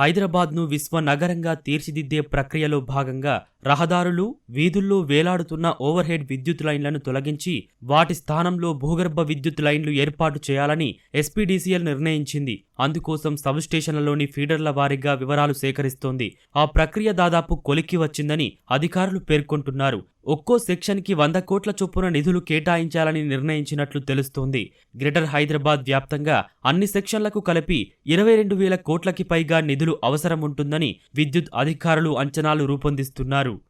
హైదరాబాద్ను విశ్వ నగరంగా తీర్చిదిద్దే ప్రక్రియలో భాగంగా రహదారులు వీధుల్లో వేలాడుతున్న ఓవర్ హెడ్ విద్యుత్ లైన్లను తొలగించి వాటి స్థానంలో భూగర్భ విద్యుత్ లైన్లు ఏర్పాటు చేయాలని ఎస్పీడీసీఎల్ నిర్ణయించింది. అందుకోసం సబ్ స్టేషన్లలోని ఫీడర్ల వారీగా వివరాలు సేకరిస్తోంది. ఆ ప్రక్రియ దాదాపు కొలిక్కి వచ్చిందని అధికారులు పేర్కొంటున్నారు. ఒక్కో సెక్షన్కి వంద కోట్ల చొప్పున నిధులు కేటాయించాలని నిర్ణయించినట్లు తెలుస్తోంది. గ్రేటర్ హైదరాబాద్ వ్యాప్తంగా అన్ని సెక్షన్లకు కలిపి ఇరవై రెండు వేల కోట్లకి పైగా నిధులు అవసరం ఉంటుందని విద్యుత్ అధికారులు అంచనాలు రూపొందిస్తున్నారు.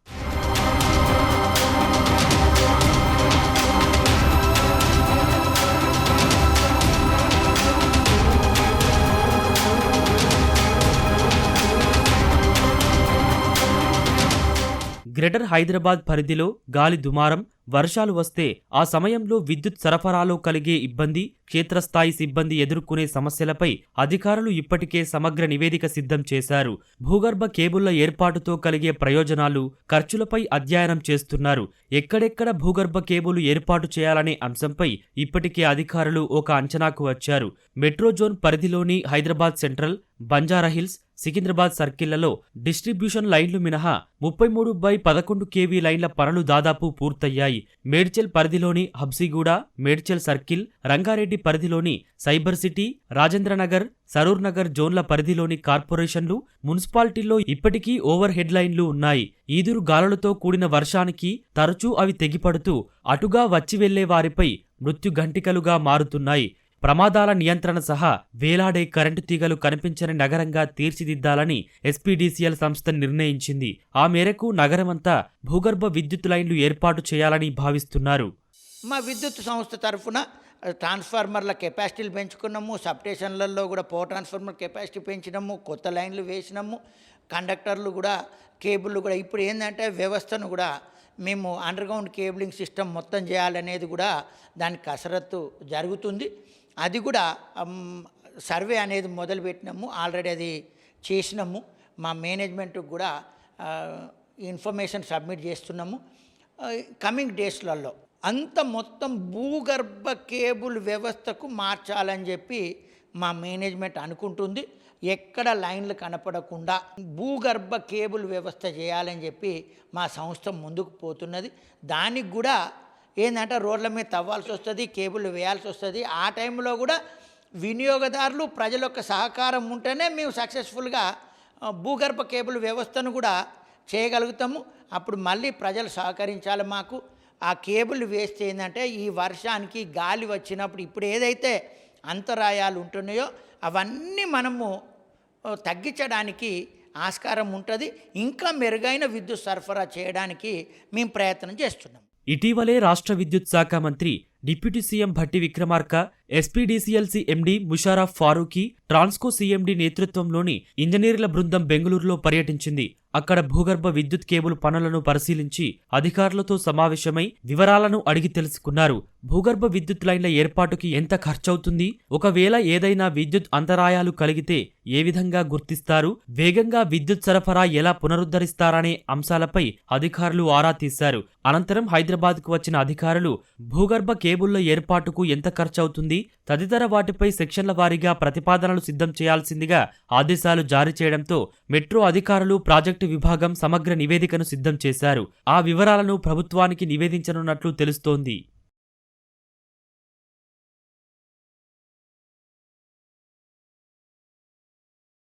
గ్రేటర్ హైదరాబాద్ పరిధిలో గాలి దుమారం వర్షాలు వస్తే ఆ సమయంలో విద్యుత్ సరఫరాలో కలిగే ఇబ్బంది క్షేత్రస్థాయి సిబ్బంది ఎదుర్కొనే సమస్యలపై అధికారులు ఇప్పటికే సమగ్ర నివేదిక సిద్ధం చేశారు. భూగర్భ కేబుళ్ళ ఏర్పాటుతో కలిగే ప్రయోజనాలు ఖర్చులపై అధ్యయనం చేస్తున్నారు. ఎక్కడెక్కడ భూగర్భ కేబుల్ ఏర్పాటు చేయాలనే అంశంపై ఇప్పటికే అధికారులు ఒక అంచనాకు వచ్చారు. మెట్రో జోన్ పరిధిలోని హైదరాబాద్ సెంట్రల్ బంజారాహిల్స్ సికింద్రాబాద్ సర్కిళ్ళలో డిస్ట్రిబ్యూషన్ లైన్లు మినహా ముప్పై మూడు బై పదకొండు కేవీ లైన్ల పనులు దాదాపు పూర్తయ్యాయి. మేడ్చల్ పరిధిలోని హబ్సిగూడ మేడ్చల్ సర్కిల్ రంగారెడ్డి పరిధిలోని సైబర్ సిటీ రాజేంద్రనగర్ సరూర్ నగర్ జోన్ల పరిధిలోని కార్పొరేషన్లు మున్సిపాలిటీల్లో ఇప్పటికీ ఓవర్ హెడ్ లైన్లు ఉన్నాయి. ఈదురు గాలులతో కూడిన వర్షానికి తరచూ అవి తెగిపడుతూ అటుగా వచ్చి వెళ్ళే వారిపై మృత్యుఘంటికలుగా మారుతున్నాయి. ప్రమాదాల నియంత్రణ సహా వేలాడే కరెంటు తీగలు కనిపించని నగరంగా తీర్చిదిద్దాలని ఎస్పీడీసీఎల్ సంస్థ నిర్ణయించింది. ఆ మేరకు నగరమంతా భూగర్భ విద్యుత్ లైన్లు ఏర్పాటు చేయాలని భావిస్తున్నారు. మా విద్యుత్ సంస్థ తరఫున ట్రాన్స్ఫార్మర్ల కెపాసిటీలు పెంచుకున్నాము సబ్స్టేషన్లలో కూడా పవర్ ట్రాన్స్ఫార్మర్ కెపాసిటీ పెంచినాము కొత్త లైన్లు వేసినాము కండక్టర్లు కూడా కేబుల్ కూడా. ఇప్పుడు ఏంటంటే వ్యవస్థను కూడా మేము అండర్గ్రౌండ్ కేబులింగ్ సిస్టమ్ మొత్తం చేయాలనేది కూడా దాని కసరత్తు జరుగుతుంది. అది కూడా సర్వే అనేది మొదలుపెట్టినాము. ఆల్రెడీ అది చేసినాము. మా మేనేజ్మెంట్కి కూడా ఇన్ఫర్మేషన్ సబ్మిట్ చేస్తున్నాము. కమింగ్ డేస్లలో అంత మొత్తం భూగర్భ కేబుల్ వ్యవస్థకు మార్చాలని చెప్పి మా మేనేజ్మెంట్ అనుకుంటుంది. ఎక్కడ లైన్లు కనపడకుండా భూగర్భ కేబుల్ వ్యవస్థ చేయాలని చెప్పి మా సంస్థ ముందుకు పోతున్నది. దానికి కూడా ఏంటంటే రోడ్ల మీద తవ్వాల్సి వస్తుంది కేబుల్ వేయాల్సి వస్తుంది. ఆ టైంలో కూడా వినియోగదారులు ప్రజల యొక్క సహకారం ఉంటేనే మేము సక్సెస్ఫుల్గా భూగర్భ కేబుల్ వ్యవస్థను కూడా చేయగలుగుతాము. అప్పుడు మళ్ళీ ప్రజలు సహకరించాలి మాకు. ఆ కేబుల్ వేస్తే ఏంటంటే ఈ వర్షానికి గాలి వచ్చినప్పుడు ఇప్పుడు ఏదైతే అంతరాయాలు ఉంటున్నాయో అవన్నీ మనము తగ్గించడానికి ఆస్కారం ఉంటుంది. ఇంకా మెరుగైన విద్యుత్ సరఫరా చేయడానికి మేము ప్రయత్నం చేస్తున్నాం. ఇటీవలే రాష్ట్ర విద్యుత్ శాఖ మంత్రి డిప్యూటీ సీఎం భట్టి విక్రమార్క ఎస్పీడీసీఎల్సీ ఎండీ ముషారఫ్ ఫారూఖీ ట్రాన్స్కో సీఎండీ నేతృత్వంలోని ఇంజనీర్ల బృందం బెంగళూరులో పర్యటించింది. అక్కడ భూగర్భ విద్యుత్ కేబుల్ పనులను పరిశీలించి అధికారులతో సమావేశమై వివరాలను అడిగి తెలుసుకున్నారు. భూగర్భ విద్యుత్ లైన్ల ఏర్పాటుకి ఎంత ఖర్చవుతుంది? ఒకవేళ ఏదైనా విద్యుత్ అంతరాయాలు కలిగితే ఏ విధంగా గుర్తిస్తారు? వేగంగా విద్యుత్ సరఫరా ఎలా పునరుద్ధరిస్తారనే అంశాలపై అధికారులు ఆరా తీశారు. అనంతరం హైదరాబాద్కు వచ్చిన అధికారులు భూగర్భ కేబుళ్ళ ఏర్పాటుకు ఎంత ఖర్చవుతుంది? తదితర వాటిపై సెక్షన్ల వారీగా ప్రతిపాదనలు సిద్ధం చేయాల్సిందిగా ఆదేశాలు జారీ చేయడంతో మెట్రో అధికారులు ప్రాజెక్టు విభాగం సమగ్ర నివేదికను సిద్ధం చేశారు. ఆ వివరాలను ప్రభుత్వానికి నివేదించనున్నట్లు తెలుస్తోంది.